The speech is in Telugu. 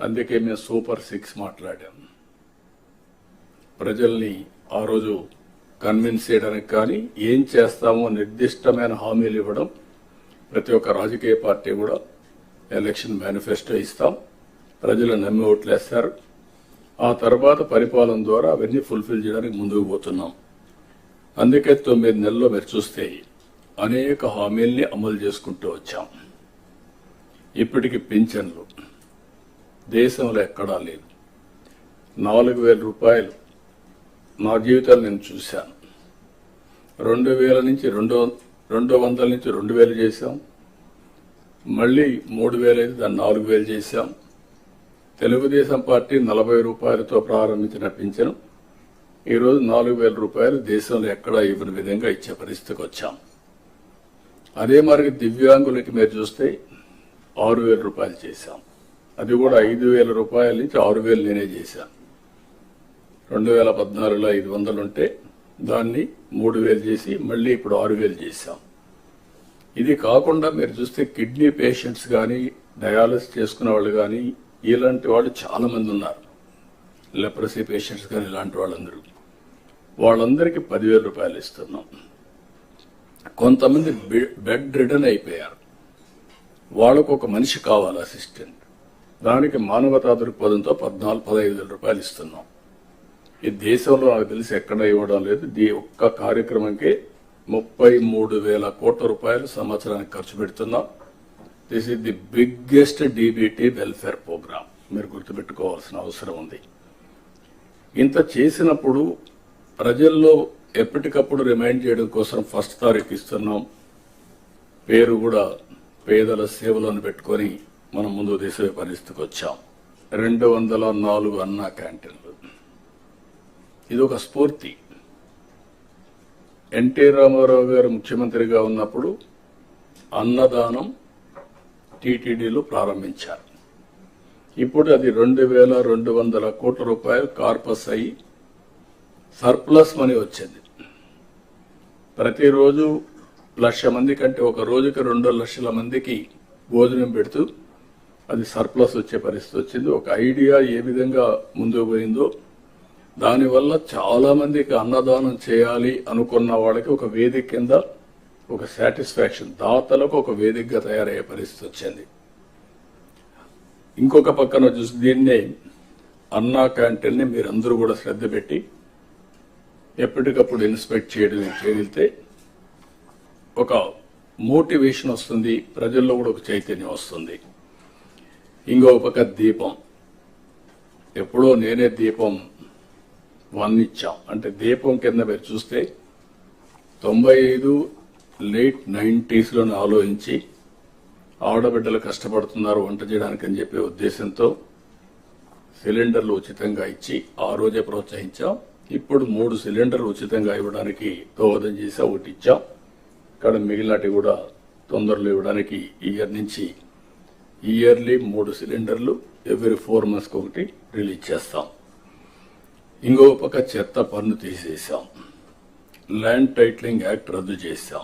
అందుకే మేము సూపర్ సిక్స్ మాట్లాడాం. ప్రజల్ని ఆ రోజు కన్విన్స్ చేయడానికి కానీ ఏం చేస్తామో నిర్దిష్టమైన హామీలు ఇవ్వడం ప్రతి ఒక్క రాజకీయ పార్టీ కూడా ఎలక్షన్ మేనిఫెస్టో ఇస్తాం. ప్రజలు నమ్మి ఓట్లేస్తారు. ఆ తర్వాత పరిపాలన ద్వారా అవన్నీ ఫుల్ఫిల్ చేయడానికి ముందుకు పోతున్నాం. అందుకే తొమ్మిది నెలల్లో మీరు చూస్తే అనేక హామీల్ని అమలు చేసుకుంటూ వచ్చాం. ఇప్పటికి పింఛన్లు దేశంలో ఎక్కడా లేదు. నాలుగు వేల రూపాయలు నా జీవితాలు నేను చూశాను. రెండు వేల నుంచి రెండు రెండు వందల నుంచి రెండు వేలు చేశాం. మళ్ళీ మూడు వేలు అయితే దాన్ని నాలుగు వేలు చేశాం. తెలుగుదేశం పార్టీ నలభై రూపాయలతో ప్రారంభించిన పింఛను. ఈరోజు నాలుగు వేల రూపాయలు దేశంలో ఎక్కడా ఇవ్వని విధంగా ఇచ్చే పరిస్థితికి వచ్చాం. అదే మరి దివ్యాంగులకి మీరు చూస్తే ఆరు వేల రూపాయలు చేశాం. అది కూడా ఐదు వేల రూపాయల నుంచి ఆరు వేలు నేనే చేశాను రెండు వేల పద్నాలుగులో ఐదు వందలు ఉంటే దాన్ని మూడు వేలు చేసి మళ్ళీ ఇప్పుడు ఆరు వేలు చేశాం. ఇది కాకుండా మీరు చూస్తే కిడ్నీ పేషెంట్స్ కానీ డయాలసిస్ చేసుకునే వాళ్ళు కానీ ఇలాంటి వాళ్ళు చాలామంది ఉన్నారు. లెప్రసీ పేషెంట్స్ కానీ ఇలాంటి వాళ్ళందరూ. వాళ్ళందరికీ పదివేల రూపాయలు ఇస్తున్నాం. కొంతమంది బెడ్ రిటర్న్ అయిపోయారు. వాళ్ళకు ఒక మనిషి కావాలి అసిస్టెంట్. దానికి మానవతా దృక్పథంతో పద్నాలుగు పదహైదు వేల రూపాయలు ఇస్తున్నాం. ఈ దేశంలో నాకు తెలిసి ఎక్కడ ఇవ్వడం లేదు. ఈ ఒక్క కార్యక్రమంకి ముప్పై మూడు వేల కోట్ల రూపాయలు సంవత్సరానికి ఖర్చు పెడుతున్నాం. This is the biggest DBT welfare programme మీరు గుర్తుపెట్టుకోవాల్సిన అవసరం ఉంది. ఇంత చేసినప్పుడు ప్రజల్లో ఎప్పటికప్పుడు రిమైండ్ చేయడం కోసం ఫస్ట్ తారీఖు ఇస్తున్నాం. పేరు కూడా పేదల సేవలను పెట్టుకొని మనం ముందు తీసే పరిస్థితికి వచ్చాం. రెండు వందల నాలుగు అన్న క్యాంటీన్లు. ఇది ఒక స్ఫూర్తి. ఎన్టీ రామారావు గారు ముఖ్యమంత్రిగా ఉన్నప్పుడు అన్నదానం టీటీడీలో ప్రారంభించారు. ఇప్పుడు అది రెండు వేల రెండు వందల కోట్ల రూపాయలు కార్పస్ అయ్యి సర్ప్లస్ మనీ వచ్చింది. ప్రతిరోజు లక్ష మంది కంటే ఒక రోజుకి రెండు లక్షల మందికి భోజనం పెడుతూ అది సర్ప్లస్ వచ్చే పరిస్థితి వచ్చింది. ఒక ఐడియా ఏ విధంగా ముందుకు పోయిందో దానివల్ల చాలా మందికి అన్నదానం చేయాలి అనుకున్న వాళ్ళకి ఒక వేదిక కింద ఒక సాటిస్ఫాక్షన్ దాతలకు ఒక వేదికగా తయారయ్యే పరిస్థితి వచ్చింది. ఇంకొక పక్కన చూసి దీన్నే అన్నా క్యాంటీన్ని మీరందరూ కూడా శ్రద్ధ పెట్టి ఎప్పటికప్పుడు ఇన్స్పెక్ట్ చేయడం చేయగలిగితే ఒక మోటివేషన్ వస్తుంది ప్రజల్లో కూడా ఒక చైతన్యం వస్తుంది. ఇంకో పక్క దీపం. ఎప్పుడో నేనే దీపం వన్ ఇచ్చాం. అంటే దీపం కింద మీరు చూస్తే తొంభై ఐదు లేట్ నైంటీస్లోని ఆలోచించి ఆడబిడ్డలు కష్టపడుతున్నారు వంట చేయడానికి అని చెప్పే ఉద్దేశంతో సిలిండర్లు ఉచితంగా ఇచ్చి ఆ రోజే ప్రోత్సహించాం. ఇప్పుడు మూడు సిలిండర్లు ఉచితంగా ఇవ్వడానికి దోహదం చేసి ఒకటి ఇచ్చాం. ఇక్కడ మిగిలినటి కూడా తొందరలో ఇవ్వడానికి ఇయర్ నుంచి ఇయర్లీ మూడు సిలిండర్లు ఎవ్రీ ఫోర్ మంత్స్కి ఒకటి రిలీజ్ చేస్తాం. ఇంకో పక్క చెత్త పన్ను తీసేసాం. ల్యాండ్ టైట్లింగ్ యాక్ట్ రద్దు చేశాం.